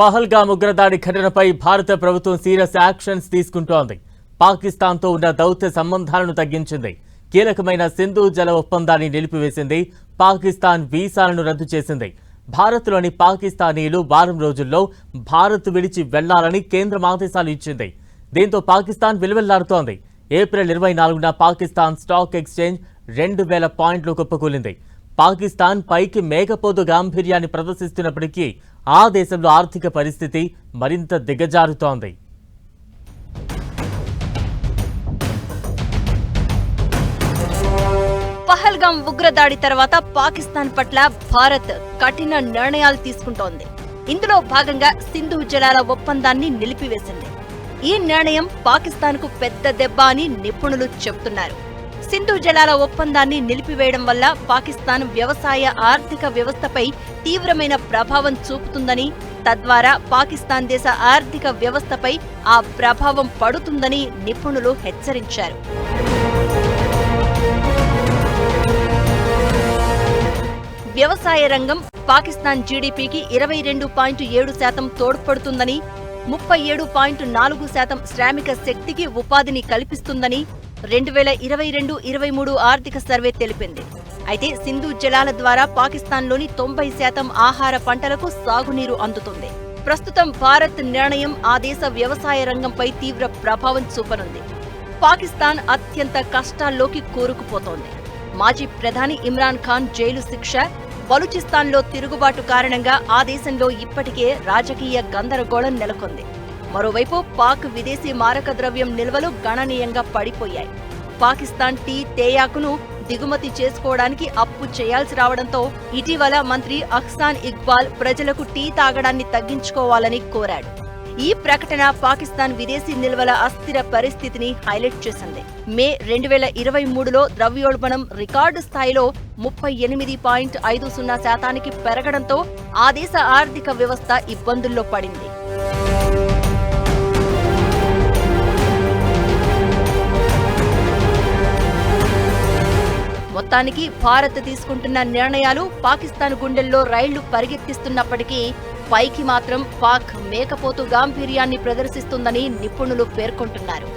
పహల్గామ్ ఉగ్రదాడి ఘటనపై భారత ప్రభుత్వం సీరియస్ యాక్షన్స్ తీసుకుంటోంది. పాకిస్తాన్తో ఉన్న దౌత్య సంబంధాలను తగ్గించింది. కీలకమైన సింధు జల ఒప్పందాన్ని నిలిపివేసింది. పాకిస్తాన్ వీసాలను రద్దు చేసింది. భారత్లోని పాకిస్తానీలు వారం రోజుల్లో భారత్ విడిచి వెళ్ళాలని కేంద్రం ఆదేశాలు ఇచ్చింది. దీంతో పాకిస్తాన్ విలువెల్లాడుతోంది. ఏప్రిల్ ఇరవై నాలుగున పాకిస్తాన్ స్టాక్ ఎక్స్చేంజ్ రెండు వేల పాయింట్లు కుప్పకూలింది. పాకిస్తాన్ పైకి మేకపోదు గాంభీర్యాన్ని ప్రదర్శిస్తున్నప్పటికీ ఆ దేశంలో ఆర్థిక పరిస్థితి మరింత దిగజారుతోంది. పహల్గాం ఉగ్రదాడి తర్వాత పాకిస్తాన్ పట్ల భారత్ కఠిన నిర్ణయాలు తీసుకుంటోంది. ఇందులో భాగంగా సింధు జలాల ఒప్పందాన్ని నిలిపివేసింది. ఈ నిర్ణయం పాకిస్తాన్కు పెద్ద దెబ్బ అని నిపుణులు చెబుతున్నారు సింధు జలాల ఒప్పందాన్ని నిలిపివేయడం వల్ల పాకిస్తాన్ వ్యవసాయ ఆర్థిక వ్యవస్థపై తీవ్రమైన ప్రభావం చూపుతుందని తద్వారా పాకిస్తాన్ దేశ ఆర్థిక వ్యవస్థపై ఆ ప్రభావం పడుతుందని నిపుణులు హెచ్చరించారు. వ్యవసాయ రంగం పాకిస్తాన్ జీడీపీకి ఇరవై రెండు పాయింట్ ఏడు శాతం తోడ్పడుతుందని ముప్పై ఏడు పాయింట్ నాలుగు శాతం శ్రామిక శక్తికి ఉపాధిని కల్పిస్తుందని రెండు వేల ఇరవై రెండు ఇరవై మూడు ఆర్థిక సర్వే తెలిపింది. అయితే సింధు జలాల ద్వారా పాకిస్తాన్లోని తొంభై శాతం ఆహార పంటలకు సాగునీరు అందుతుంది. ప్రస్తుతం భారత్ నిర్ణయం ఆ దేశ వ్యవసాయ రంగంపై తీవ్ర ప్రభావం చూపనుంది. పాకిస్తాన్ అత్యంత కష్టాల్లోకి కూరుకుపోతోంది. మాజీ ప్రధాని ఇమ్రాన్ ఖాన్ జైలు శిక్ష బలూచిస్తాన్లో తిరుగుబాటు కారణంగా ఆ దేశంలో ఇప్పటికే రాజకీయ గందరగోళం నెలకొంది. మరోవైపు పాక్ విదేశీ మారక ద్రవ్యం నిల్వలు గణనీయంగా పడిపోయాయి. పాకిస్తాన్ టీ తేయాకును దిగుమతి చేసుకోవడానికి అప్పు చేయాల్సి రావడంతో ఇటీవల మంత్రి అహ్సాన్ ఇక్బాల్ ప్రజలకు టీ తాగడాన్ని తగ్గించుకోవాలని కోరాడు. ఈ ప్రకటన పాకిస్తాన్ విదేశీ నిల్వల అస్థిర పరిస్థితిని హైలైట్ చేసింది. మే రెండు వేల ఇరవై మూడులో ద్రవ్యోల్బణం రికార్డు స్థాయిలో ముప్పై ఎనిమిది పాయింట్ ఐదు సున్నా శాతానికి పెరగడంతో ఆ దేశ ఆర్థిక వ్యవస్థ ఇబ్బందుల్లో పడింది. మొత్తానికి భారత్ తీసుకుంటున్న నిర్ణయాలు పాకిస్తాన్ గుండెల్లో రైళ్ళు పరిగెత్తిస్తున్నప్పటికీ పైకి మాత్రం పాక్ మేకపోతు గాంభీర్యాన్ని ప్రదర్శిస్తుందని నిపుణులు పేర్కొంటున్నారు.